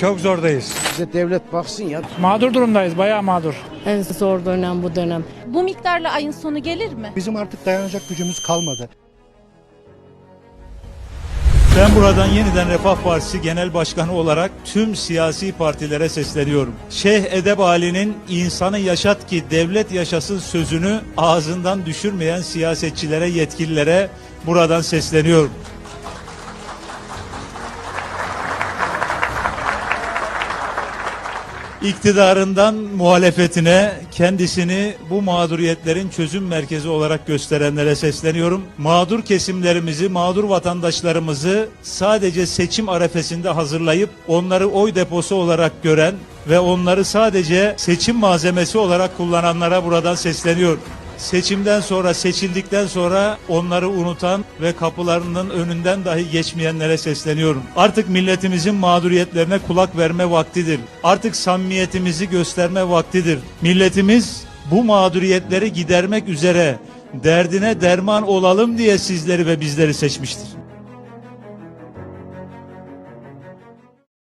Çok zordayız. Bize devlet baksın ya. Mağdur durumdayız, bayağı mağdur. En zor dönem bu dönem. Bu miktarla ayın sonu gelir mi? Bizim artık dayanacak gücümüz kalmadı. Ben buradan yeniden Refah Partisi Genel Başkanı olarak tüm siyasi partilere sesleniyorum. Şeyh Edeb Ali'nin insanı yaşat ki devlet yaşasın sözünü ağzından düşürmeyen siyasetçilere, yetkililere buradan sesleniyorum. İktidarından muhalefetine kendisini bu mağduriyetlerin çözüm merkezi olarak gösterenlere sesleniyorum. Mağdur kesimlerimizi, mağdur vatandaşlarımızı sadece seçim arefesinde hazırlayıp onları oy deposu olarak gören ve onları sadece seçim malzemesi olarak kullananlara buradan sesleniyorum seçimden sonra seçildikten sonra onları unutan ve kapılarının önünden dahi geçmeyenlere sesleniyorum. Artık milletimizin mağduriyetlerine kulak verme vaktidir. Artık samimiyetimizi gösterme vaktidir. Milletimiz bu mağduriyetleri gidermek üzere derdine derman olalım diye sizleri ve bizleri seçmiştir.